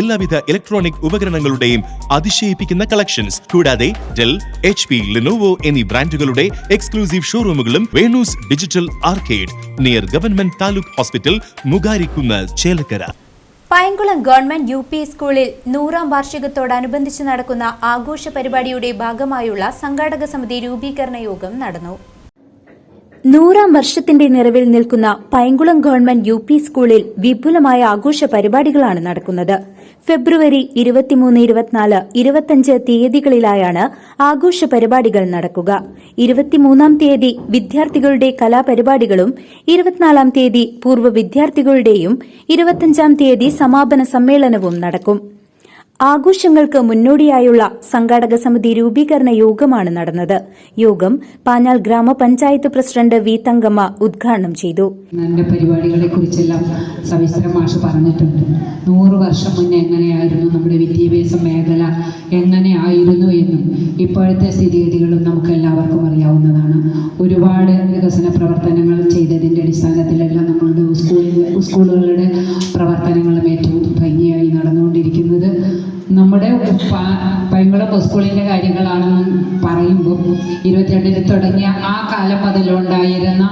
എല്ലാവിധ ഇലക്ട്രോണിക് ഉപകരണങ്ങളുടെയും അതിശയിപ്പിക്കുന്ന കളക്ഷൻസ് കൂടാതെ ഡെൽ എച്ച് പി ലിനോവോ എന്നീ ബ്രാൻഡുകളുടെ exclusive ഷോറൂമുകളും Venu's digital arcade near government taluk hospital Mugarikkunnu Chelakkara. Payankulam government U P സ്കൂളിൽ നൂറാം വാർഷികത്തോടനുബന്ധിച്ച് നടക്കുന്ന ആഘോഷ പരിപാടിയുടെ ഭാഗമായുള്ള സംഘാടക സമിതി രൂപീകരണ യോഗം നടന്നു. നൂറാം വർഷത്തിന്റെ നിറവിൽ നിൽക്കുന്ന പൈങ്കുളം ഗവൺമെന്റ് യു പി സ്കൂളിൽ വിപുലമായ ആഘോഷ പരിപാടികളാണ് നടക്കുന്നത്. ഫെബ്രുവരി ഇരുപത്തിമൂന്ന് ഇരുപത്തിനാല് ഇരുപത്തിയഞ്ച് തീയതികളിലായാണ് ആഘോഷ പരിപാടികൾ നടക്കുക. ഇരുപത്തിമൂന്നാം തീയതി വിദ്യാർത്ഥികളുടെ കലാപരിപാടികളും ഇരുപത്തിനാലാം തീയതി പൂർവ വിദ്യാർത്ഥികളുടെയും ഇരുപത്തിയഞ്ചാം തീയതി സമാപന സമ്മേളനവും നടക്കും. ആഘോഷങ്ങൾക്ക് മുന്നോടിയായുള്ള സംഘാടക സമിതി രൂപീകരണ യോഗമാണ് നടന്നത്. യോഗം പാഞ്ഞാൽ ഗ്രാമപഞ്ചായത്ത് പ്രസിഡന്റ് വി തങ്കമ്മ ഉദ്ഘാടനം ചെയ്തു. പരിപാടികളെ കുറിച്ചെല്ലാം സവിസ്തരമാഷ് പറഞ്ഞിട്ടുണ്ട്. നൂറ് വർഷം മുന്നേ എങ്ങനെയായിരുന്നു നമ്മുടെ വിദ്യാഭ്യാസ മേഖല എങ്ങനെയായിരുന്നു എന്നും ഇപ്പോഴത്തെ സ്ഥിതിഗതികളും നമുക്ക് എല്ലാവർക്കും അറിയാവുന്നതാണ്. ഒരുപാട് വികസന പ്രവർത്തനങ്ങൾ ചെയ്തതിന്റെ അടിസ്ഥാനത്തിലെല്ലാം നമ്മളുടെ സ്കൂളുകളുടെ പ്രവർത്തനങ്ങളും നമ്മുടെ പൈങ്കുളം സ്കൂളിന്റെ കാര്യങ്ങളാണെന്ന് പറയുമ്പോൾ ഇരുപത്തിരണ്ടിൽ തുടങ്ങിയ ആ കാലം മുതലുണ്ടായിരുന്ന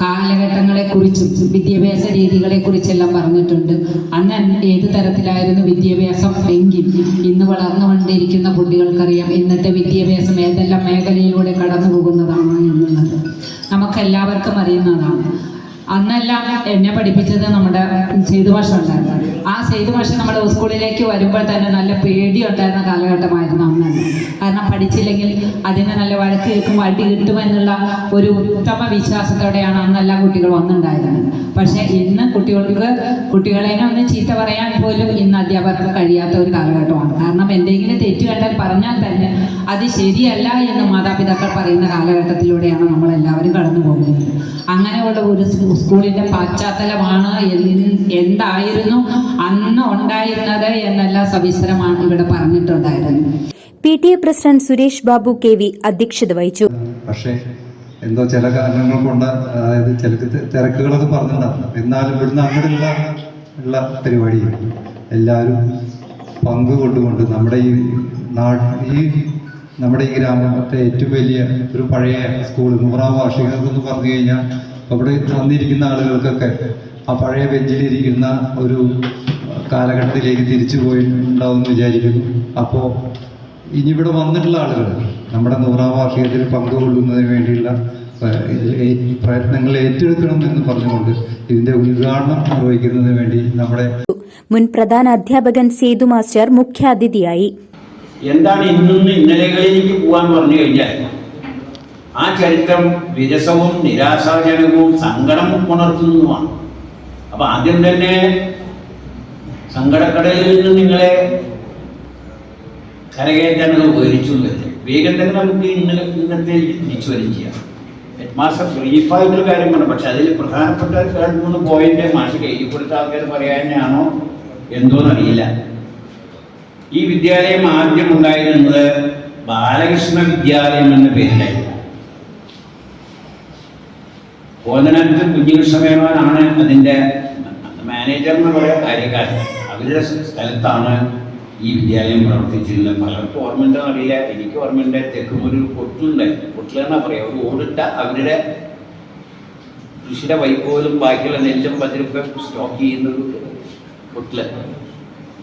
കാലഘട്ടങ്ങളെക്കുറിച്ചും വിദ്യാഭ്യാസ രീതികളെക്കുറിച്ചെല്ലാം പറഞ്ഞിട്ടുണ്ട്. അന്ന് ഏത് തരത്തിലായിരുന്നു വിദ്യാഭ്യാസം എങ്കിൽ ഇന്ന് വളർന്നുകൊണ്ടിരിക്കുന്ന കുട്ടികൾക്കറിയാം ഇന്നത്തെ വിദ്യാഭ്യാസം ഏതെല്ലാം മേഖലയിലൂടെ കടന്നു പോകുന്നതാണ് എന്നുള്ളത്. നമുക്കെല്ലാവർക്കും അറിയുന്നതാണ്. അന്നെല്ലാം എന്നെ പഠിപ്പിച്ചത് നമ്മുടെ സേതു ഭാഷ ഉണ്ടായിരുന്നു. ആ സേതു ഭാഷ നമ്മുടെ സ്കൂളിലേക്ക് വരുമ്പോൾ തന്നെ നല്ല പേടി ഉണ്ടായിരുന്ന കാലഘട്ടമായിരുന്നു അന്ന് കാരണം പഠിച്ചില്ലെങ്കിൽ അതിനെ നല്ല വഴക്ക് കേൾക്കും അടി കിട്ടുമെന്നുള്ള ഒരു ഉത്തമ വിശ്വാസത്തോടെയാണ് അന്നെല്ലാ കുട്ടികൾ വന്നിട്ടുണ്ടായിരുന്നത് പക്ഷേ ഇന്ന് കുട്ടികൾക്ക് കുട്ടികളെ ഒന്ന് ചീത്ത പറയാൻ പോലും ഇന്ന് അധ്യാപകർക്ക് കഴിയാത്ത ഒരു കാലഘട്ടമാണ്. കാരണം എന്തെങ്കിലും തെറ്റ് കണ്ടാൽ പറഞ്ഞാൽ തന്നെ അത് ശരിയല്ല എന്ന് മാതാപിതാക്കൾ പറയുന്ന കാലഘട്ടത്തിലൂടെയാണ് നമ്മൾ എല്ലാവരും കടന്നു പോകുന്നത്. അങ്ങനെയുള്ള ഒരു സ്കൂളിന്റെ സ്കൂളിന്റെ പശ്ചാത്തലമാണ് എന്തായിരുന്നു അന്ന് ഉണ്ടായിരുന്നത് എന്നെല്ലാം സവിസ്തരമാണ് ഇവിടെ പറഞ്ഞിട്ടുണ്ടായിരുന്നു P T A president Suresh Babu K V അധ്യക്ഷത വഹിച്ചു. പക്ഷേ എന്തോ ചില കാരണങ്ങൾ കൊണ്ട് അതായത് ചില തിരക്കുകളൊക്കെ പറഞ്ഞിട്ടുണ്ടായിരുന്നു. എന്നാലും ഇവിടുന്ന് അങ്ങനെയുള്ള ഉള്ള പരിപാടി എല്ലാവരും പങ്ക് കൊണ്ടുകൊണ്ട് നമ്മുടെ ഈ നാട് ഈ നമ്മുടെ ഈ ഗ്രാമത്തെ ഏറ്റവും വലിയ ഒരു പഴയ സ്കൂൾ നൂറാം വാർഷികം എന്ന് പറഞ്ഞു കഴിഞ്ഞാൽ അവിടെ വന്നിരിക്കുന്ന ആളുകൾക്കൊക്കെ ആ പഴയ ബെഞ്ചിലിരിക്കുന്ന ഒരു കാലഘട്ടത്തിലേക്ക് തിരിച്ചു പോയിട്ടുണ്ടാവും എന്ന് വിചാരിക്കുന്നു. അപ്പോൾ ഇനി ഇവിടെ വന്നിട്ടുള്ള ആളുകൾ നമ്മുടെ നൂറാം വാർഷികത്തിൽ പങ്കുകൊള്ളുന്നതിന് വേണ്ടിയുള്ള പ്രയത്നങ്ങൾ ഏറ്റെടുക്കണം എന്ന് പറഞ്ഞുകൊണ്ട് ഇതിന്റെ ഉദ്ഘാടനം നിർവഹിക്കുന്നതിന് വേണ്ടി നമ്മുടെ മുൻ പ്രധാന അധ്യാപകൻ സേതു മാസ്റ്റർ മുഖ്യാതിഥിയായി. എന്താണ് ഇന്നും ഇന്നലകളിലേക്ക് പോകാൻ പറഞ്ഞു കഴിഞ്ഞാൽ ആ ചരിത്രം വിരസവും നിരാശാജനകവും സങ്കടം ഉണർത്തുന്നതുമാണ്. അപ്പൊ ആദ്യം തന്നെ സങ്കടക്കടലിൽ നിന്ന് നിങ്ങളെ കരകയറ്റാനത് ഉപകരിച്ചു എന്ന് വേഗം തന്നെ നമുക്ക് ഇന്നലെ ഇന്നത്തെ തിരിച്ചു വരും ചെയ്യാം. ഹെഡ് മാസ്റ്റർ ബ്രീഫായിട്ടൊരു കാര്യം പറഞ്ഞു. പക്ഷെ അതിൽ പ്രധാനപ്പെട്ട രണ്ട് മൂന്ന് പോയിന്റ് മാഷ് കയ്യിൽ കൊടുത്ത ആൾക്കാർ പറയാനാണോ എന്തോന്നറിയില്ല ഈ വിദ്യാലയം ആദ്യം ഉണ്ടായിരുന്നത് ബാലകൃഷ്ണ വിദ്യാലയം എന്ന പേരിലായിരുന്നു. ബോധനത്ത് കുഞ്ഞികൃഷ്ണമേനോനാണ് അതിന്റെ മാനേജർ എന്ന് പറയാൻ കാര്യക്കാരൻ. അവരുടെ സ്ഥലത്താണ് ഈ വിദ്യാലയം പ്രവർത്തിച്ചിരുന്നത് പലർക്കും ഓർമ്മയുണ്ടോ അറിയില്ല. എനിക്ക് ഓർമ്മയുണ്ട്. തെക്കുമൊരു പൊട്ടുണ്ട്. പൊട്ടിലെന്നാ പറയാം. ഒരു ഓടിട്ട അവരുടെ കൃഷിയുടെ വൈക്കോലും ബാക്കിയുള്ള നെല്ലും പതിരൊക്കെ സ്റ്റോക്ക് ചെയ്യുന്ന ഒരു പൊട്ടിൽ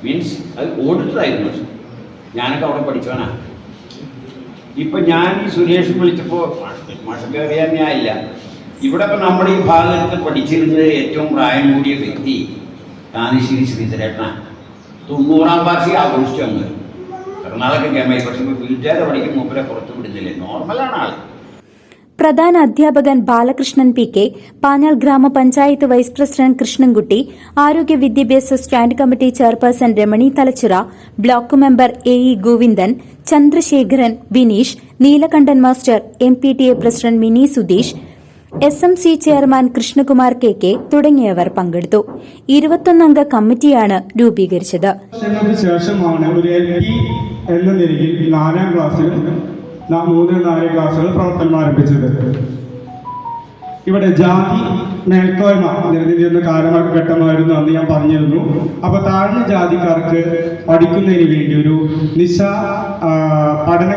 മീൻസ് അത് ഓടിട്ടതായിരുന്നു. ഞാനൊക്കെ അവിടെ പഠിച്ചവനാ. ഇപ്പൊ ഞാൻ ഈ സുരേഷ് വിളിച്ചപ്പോ മാഷൊക്കെ അറിയാൻ ഞാനില്ല ഇവിടെ ഇപ്പൊ നമ്മുടെ ഈ ഭാഗത്ത് പഠിച്ചിരുന്നത് ഏറ്റവും പ്രായം കൂടിയ വ്യക്തി കാന്നിശ്ശേരി ശ്രീധരേട്ടനാണ് തൊണ്ണൂറാം വാർഷിക ആഘോഷിച്ചു അങ്ങ് എറണാകുളം കേമായി പക്ഷെ വീട്ടുകാരെ പഠിക്കും മൂപ്പരെ പുറത്തു വിടുന്നില്ലേ? നോർമലാണ് ആൾ. പ്രധാന അധ്യാപകൻ ബാലകൃഷ്ണൻ പി കെ പാഞ്ഞാൾ ഗ്രാമപഞ്ചായത്ത് വൈസ് പ്രസിഡന്റ് കൃഷ്ണൻകുട്ടി ആരോഗ്യ വിദ്യാഭ്യാസ stand committee chairperson Ramani Thalachira block member A E Govindan Chandrasekharan Bineesh Neelakandan master M P T A president Mini Sudheesh S M C chairman Krishnakumar K K തുടങ്ങിയവർ പങ്കെടുത്തു. ഇരുപത്തൊന്നംഗ കമ്മിറ്റിയാണ് രൂപീകരിച്ചത്. ഒരു എന്ന നിലയിൽ നാലാം ക്ലാസ്സിലും ന- മൂന്ന് നാല് ക്ലാസ്സുകൾ പ്രവർത്തനം ആരംഭിച്ചത് ഇവിടെ ജാതി മേൽക്കോയ്മ നിലനിന്നിരുന്ന കാലഘട്ടമായിരുന്നു അന്ന് ഞാൻ പറഞ്ഞിരുന്നു. അപ്പൊ താഴ്ന്ന ജാതിക്കാർക്ക് പഠിക്കുന്നതിന് വേണ്ടി ഒരു നിശ പഠന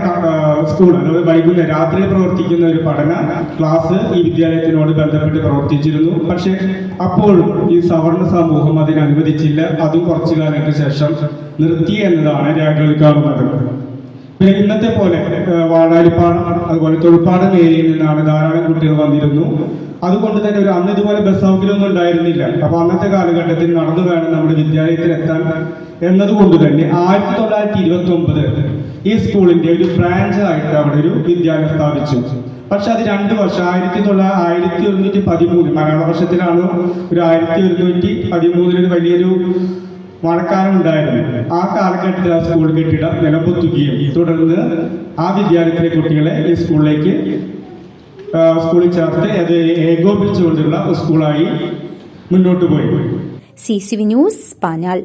സ്കൂൾ അതായത് വൈകുന്നേരം രാത്രി പ്രവർത്തിക്കുന്ന ഒരു പഠന ക്ലാസ് ഈ വിദ്യാലയത്തിനോട് ബന്ധപ്പെട്ട് പ്രവർത്തിച്ചിരുന്നു. പക്ഷെ അപ്പോഴും ഈ സവർണ സമൂഹം അതിന് അനുവദിച്ചില്ല അതും കുറച്ചു കാലത്തിന് ശേഷം നിർത്തി എന്നതാണ് രേഖകളിൽ കാണുന്നത്. പിന്നെ ഇന്നത്തെ പോലെ ഏഹ്, അതുപോലെ തൊഴുപ്പാടം ഏരിയയിൽ നിന്നാണ് ധാരാളം കുട്ടികൾ വന്നിരുന്നു. അതുകൊണ്ട് തന്നെ ഒരു അന്ന് ഇതുപോലെ ബസ് സൗകര്യമൊന്നും ഉണ്ടായിരുന്നില്ല. അപ്പൊ അന്നത്തെ കാലഘട്ടത്തിൽ നടന്നു വേണം നമ്മുടെ വിദ്യാലയത്തിൽ എത്താൻ എന്നതുകൊണ്ട് തന്നെ ആയിരത്തി തൊള്ളായിരത്തി ഇരുപത്തി ഒമ്പത് ഈ സ്കൂളിന്റെ ഒരു ബ്രാഞ്ച് ആയിട്ട് അവിടെ ഒരു വിദ്യാലയം സ്ഥാപിച്ചു. പക്ഷെ അത് രണ്ട് വർഷം ആയിരത്തി തൊള്ളായിരത്തി ആയിരത്തി ഒരുന്നൂറ്റി പതിമൂന്ന് മലയാള വർഷത്തിലാണ് ഒരു ആയിരത്തി ഒരുന്നൂറ്റി പതിമൂന്നിൽ ഒരു വലിയൊരു മഴക്കാലം ഉണ്ടായിരുന്നു ആ കാലഘട്ടത്തിൽ ആ സ്കൂൾ കെട്ടിടം നിലപൊത്തുകയും തുടർന്ന് ആ വിദ്യാലയത്തിലെ കുട്ടികളെ ഈ സ്കൂളിലേക്ക് സ്കൂളിൽ ചേർത്ത് അത് ഏകോപിച്ചുകൊണ്ടുള്ള സ്കൂളായി മുന്നോട്ട് പോയി. C C V news Panjal